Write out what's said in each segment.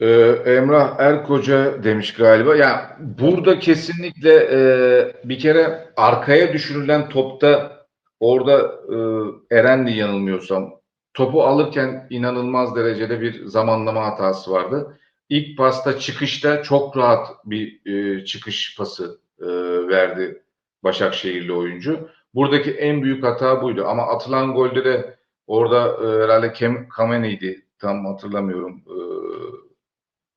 Ee, Emrah Erkoca demiş galiba. Ya burada kesinlikle e, bir kere arkaya düşürülen topta orada e, Eren'di yanılmıyorsam topu alırken inanılmaz derecede bir zamanlama hatası vardı. İlk pasta çıkışta çok rahat bir e, çıkış pası e, verdi Başakşehirli oyuncu. Buradaki en büyük hata buydu. Ama atılan golde de orada e, herhalde Kem. Tam hatırlamıyorum. E,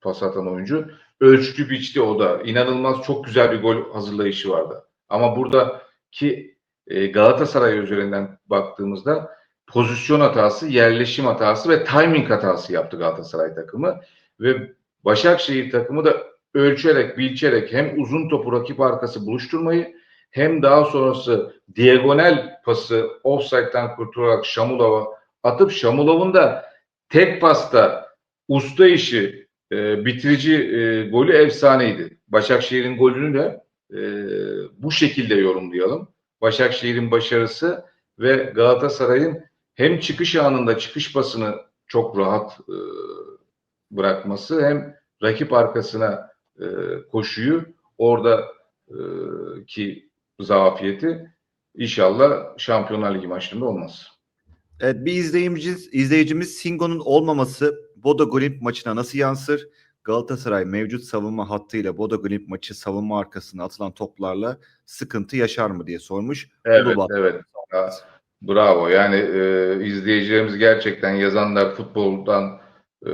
pas atan oyuncu. Ölçtü biçti o da. İnanılmaz çok güzel bir gol hazırlayışı vardı. Ama buradaki e, Galatasaray üzerinden baktığımızda pozisyon hatası, yerleşim hatası ve timing hatası yaptı Galatasaray takımı. Ve Başakşehir takımı da ölçerek, bilçerek hem uzun topu rakip arkası buluşturmayı hem daha sonrası diagonal pası offside'den kurtularak Şamulov'a atıp Şamulov'un da tek pasta usta işi e, bitirici e, golü efsaneydi. Başakşehir'in golünü de e, bu şekilde yorumlayalım. Başakşehir'in başarısı ve Galatasaray'ın hem çıkış anında çıkış pasını çok rahat e, bırakması hem rakip arkasına e, koşuyu orada e, ki zafiyeti inşallah Şampiyonlar Ligi maçlarında olmaz. Evet bir izleyicimiz, izleyicimiz Singo'nun olmaması Bodo Glimt maçına nasıl yansır? Galatasaray mevcut savunma hattıyla Bodo Glimt maçı savunma arkasına atılan toplarla sıkıntı yaşar mı diye sormuş. Evet, Ulubat. evet. Bravo. Yani e, izleyicilerimiz gerçekten yazanlar futboldan e,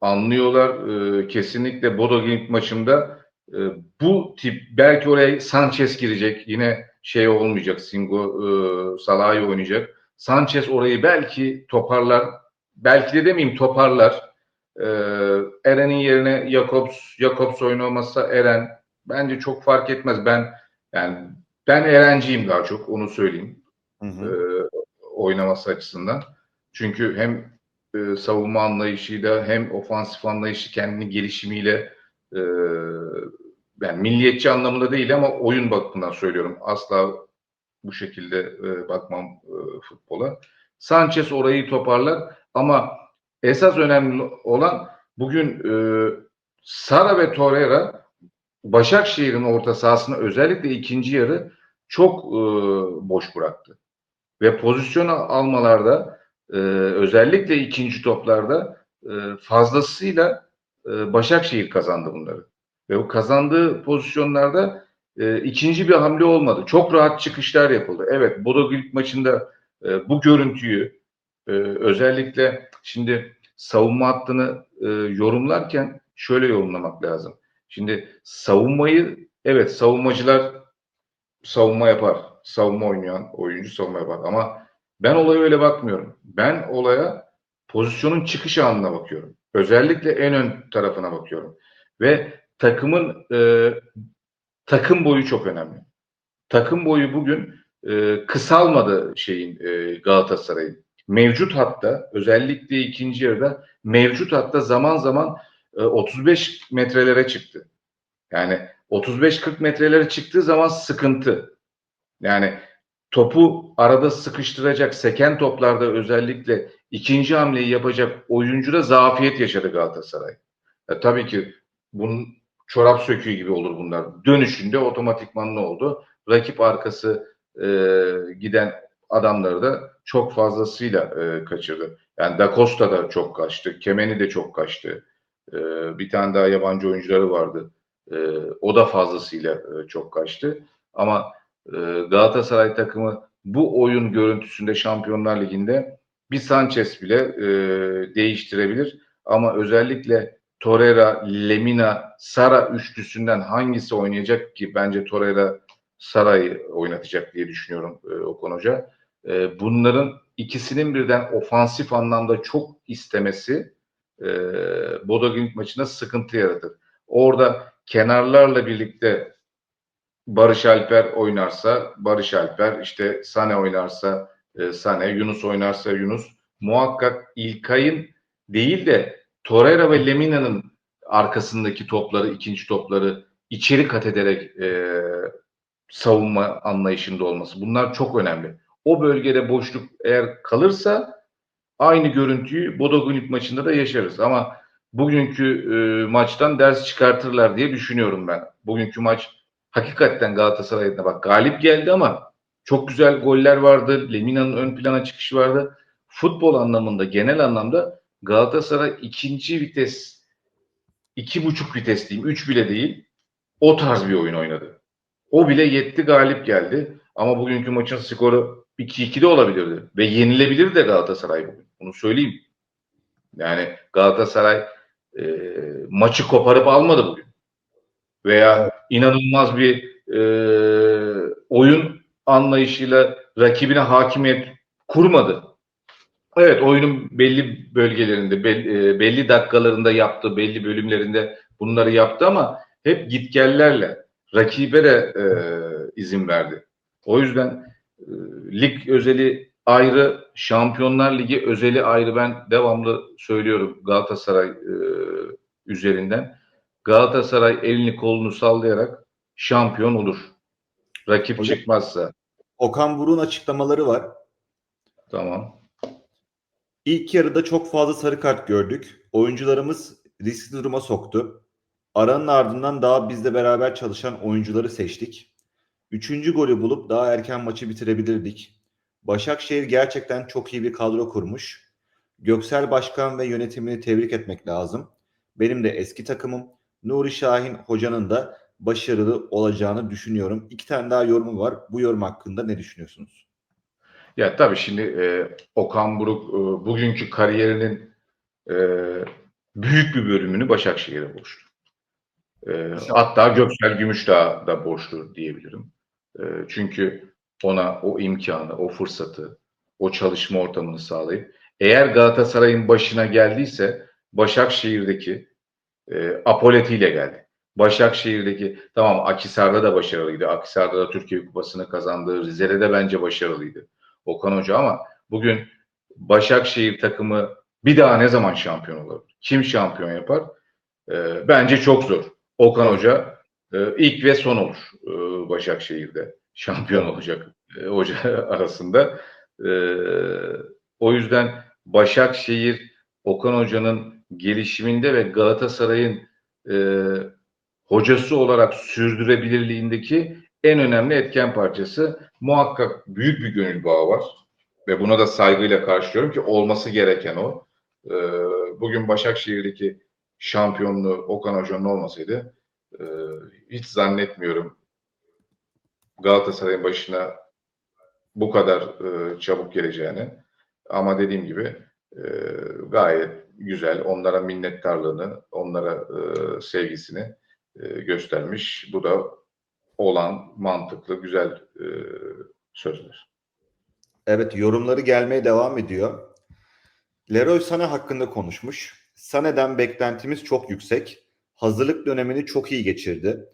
anlıyorlar. E, kesinlikle Bodo Glimt maçında e, bu tip belki oraya Sanchez girecek. Yine şey olmayacak. Singo e, Salah'ı oynayacak. Sanchez orayı belki toparlar. Belki de demeyeyim toparlar. E, Eren'in yerine Jakobs, Jakobs oynamasa Eren bence çok fark etmez. Ben yani ben Erenciyim daha çok onu söyleyeyim Hı hı. oynaması açısından. Çünkü hem e, savunma anlayışıyla hem ofansif anlayışı kendini gelişimiyle e, yani milliyetçi anlamında değil ama oyun bakımından söylüyorum. Asla bu şekilde e, bakmam e, futbola. Sanchez orayı toparlar ama esas önemli olan bugün e, Sara ve Torreira Başakşehir'in orta sahasını özellikle ikinci yarı çok e, boş bıraktı. Ve pozisyon almalarda e, özellikle ikinci toplarda e, fazlasıyla e, Başakşehir kazandı bunları. Ve bu kazandığı pozisyonlarda e, ikinci bir hamle olmadı. Çok rahat çıkışlar yapıldı. Evet Bodo Glimt maçında e, bu görüntüyü e, özellikle şimdi savunma hattını e, yorumlarken şöyle yorumlamak lazım. Şimdi savunmayı evet savunmacılar savunma yapar. Savunma oynayan oyuncu savunma yapar. Ama ben olaya öyle bakmıyorum. Ben olaya pozisyonun çıkış anına bakıyorum. Özellikle en ön tarafına bakıyorum. Ve takımın e, takım boyu çok önemli. Takım boyu bugün e, kısalmadı şeyin e, Galatasaray'ın. Mevcut hatta özellikle ikinci yarıda mevcut hatta zaman zaman e, 35 metrelere çıktı. Yani 35-40 metrelere çıktığı zaman sıkıntı. Yani topu arada sıkıştıracak seken toplarda özellikle ikinci hamleyi yapacak oyuncuda zafiyet yaşadı Galatasaray. E, tabii ki bunun çorap söküğü gibi olur bunlar. Dönüşünde otomatikman ne oldu? Rakip arkası e, giden adamları da çok fazlasıyla e, kaçırdı. Yani Da Costa da çok kaçtı. Kemeni de çok kaçtı. E, bir tane daha yabancı oyuncuları vardı. E, o da fazlasıyla e, çok kaçtı. Ama e, Galatasaray takımı bu oyun görüntüsünde Şampiyonlar Ligi'nde bir Sanchez bile e, değiştirebilir. Ama özellikle Torreira, Lemina, Sara üçlüsünden hangisi oynayacak ki bence Torreira Sara'yı oynatacak diye düşünüyorum e, Okan Hoca. E, bunların ikisinin birden ofansif anlamda çok istemesi e, Bodo Glimt maçında sıkıntı yaratır. Orada kenarlarla birlikte Barış Alper oynarsa Barış Alper, işte Sane oynarsa e, Sane, Yunus oynarsa Yunus muhakkak İlkay'ın değil de Torreira ve Lemina'nın arkasındaki topları, ikinci topları içeri kat ederek e, savunma anlayışında olması. Bunlar çok önemli. O bölgede boşluk eğer kalırsa aynı görüntüyü Bodo Glimt maçında da yaşarız. Ama bugünkü e, maçtan ders çıkartırlar diye düşünüyorum ben. Bugünkü maç hakikaten Galatasaray'da bak galip geldi ama çok güzel goller vardı. Lemina'nın ön plana çıkışı vardı. Futbol anlamında, genel anlamda Galatasaray ikinci vites, iki buçuk vites diyeyim, üç bile değil. O tarz bir oyun oynadı. O bile yetti galip geldi. Ama bugünkü maçın skoru 2-2 de olabilirdi. Ve yenilebilir de Galatasaray bugün. Bunu söyleyeyim. Yani Galatasaray e, maçı koparıp almadı bugün. Veya inanılmaz bir e, oyun anlayışıyla rakibine hakimiyet kurmadı. Evet oyunun belli bölgelerinde, belli, belli dakikalarında yaptı, belli bölümlerinde bunları yaptı ama hep gitgellerle rakibe de e, izin verdi. O yüzden e, lig özeli ayrı, Şampiyonlar Ligi özeli ayrı ben devamlı söylüyorum Galatasaray e, üzerinden. Galatasaray elini kolunu sallayarak şampiyon olur. Rakip Hocam- çıkmazsa. Okan Buruk'un açıklamaları var. Tamam. İlk yarıda çok fazla sarı kart gördük. Oyuncularımız riskli duruma soktu. Aranın ardından daha bizle beraber çalışan oyuncuları seçtik. Üçüncü golü bulup daha erken maçı bitirebilirdik. Başakşehir gerçekten çok iyi bir kadro kurmuş. Göksel Başkan ve yönetimini tebrik etmek lazım. Benim de eski takımım Nuri Şahin hocanın da başarılı olacağını düşünüyorum. İki tane daha yorumu var. Bu yorum hakkında ne düşünüyorsunuz? Ya tabii şimdi e, Okan Buruk e, bugünkü kariyerinin e, büyük bir bölümünü Başakşehir'e borçlu. E, hatta Göksel Gümüşdağ da borçlu diyebilirim. E, çünkü ona o imkanı, o fırsatı, o çalışma ortamını sağlayıp eğer Galatasaray'ın başına geldiyse Başakşehir'deki e, apoletiyle geldi. Başakşehir'deki tamam Akisar'da da başarılıydı. Akisar'da da Türkiye Kupası'nı kazandı. Rize'de de bence başarılıydı. Okan Hoca ama bugün Başakşehir takımı bir daha ne zaman şampiyon olur? Kim şampiyon yapar? Ee, bence çok zor. Okan Hoca e, ilk ve son olur e, Başakşehir'de. Şampiyon olacak e, hoca arasında. E, o yüzden Başakşehir Okan Hoca'nın gelişiminde ve Galatasaray'ın e, hocası olarak sürdürebilirliğindeki en önemli etken parçası muhakkak büyük bir gönül bağı var ve buna da saygıyla karşılıyorum ki olması gereken o. Ee, bugün Başakşehir'deki şampiyonluğu Okan Hoca'nın olmasaydı e, hiç zannetmiyorum Galatasaray'ın başına bu kadar e, çabuk geleceğini. Ama dediğim gibi e, gayet güzel. Onlara minnettarlığını, onlara e, sevgisini e, göstermiş. Bu da olan mantıklı, güzel e, sözler. Evet yorumları gelmeye devam ediyor. Leroy Sané hakkında konuşmuş. Sané'den beklentimiz çok yüksek. Hazırlık dönemini çok iyi geçirdi.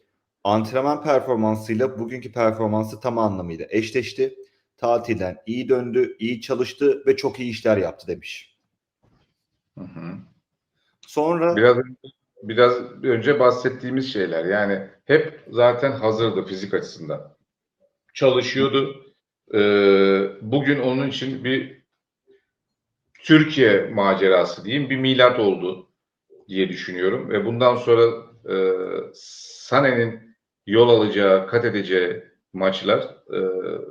Antrenman performansıyla bugünkü performansı tam anlamıyla eşleşti. Tatilden iyi döndü, iyi çalıştı ve çok iyi işler yaptı demiş. Hı hı. Sonra Biraz biraz önce bahsettiğimiz şeyler yani hep zaten hazırdı fizik açısından. Çalışıyordu. Ee, bugün onun için bir Türkiye macerası diyeyim bir milat oldu diye düşünüyorum ve bundan sonra e, Sané'nin yol alacağı, kat edeceği maçlar e,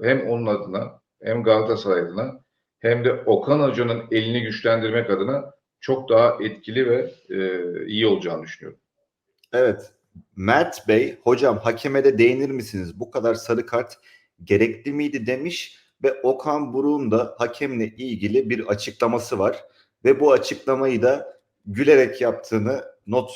hem onun adına hem Galatasaray adına hem de Okan Hoca'nın elini güçlendirmek adına çok daha etkili ve e, iyi olacağını düşünüyorum. evet Mert Bey hocam hakeme de değinir misiniz? Bu kadar sarı kart gerekli miydi demiş ve Okan Buruk'un da hakemle ilgili bir açıklaması var ve bu açıklamayı da gülerek yaptığını not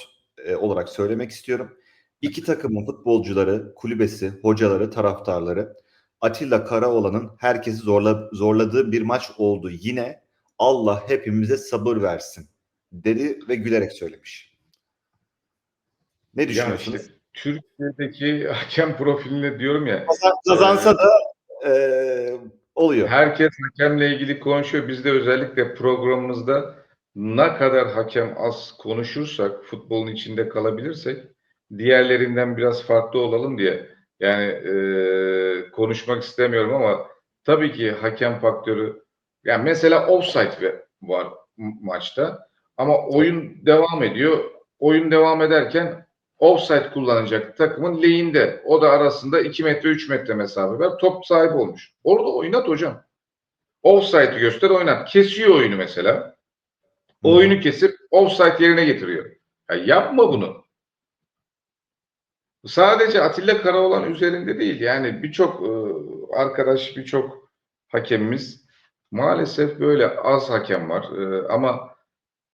e, olarak söylemek istiyorum. İki takımın futbolcuları, kulübesi, hocaları, taraftarları Atilla Karaoğlan'ın herkesi zorla, zorladığı bir maç oldu. Yine Allah hepimize sabır versin dedi ve gülerek söylemiş. Ne Ya düşünüyorsunuz? işte Türkiye'deki hakem profiline diyorum ya Kazan- Kazansa da e, oluyor. herkes hakemle ilgili konuşuyor. Biz de özellikle programımızda ne kadar hakem az konuşursak, futbolun içinde kalabilirsek diğerlerinden biraz farklı olalım diye. Yani e, konuşmak istemiyorum ama tabii ki hakem faktörü yani mesela offside var maçta. Ama oyun devam ediyor. Oyun devam ederken offside kullanacak takımın lehinde. O da arasında 2 metre 3 metre mesafe var. Top sahibi olmuş. Orada oynat hocam. Offside'ı göster oynat. Kesiyor oyunu mesela. Oyunu kesip offside yerine getiriyor. Ya yapma bunu. Sadece Atilla Karaoğlan üzerinde değil. Yani birçok e, arkadaş, birçok hakemimiz maalesef böyle az hakem var. E, ama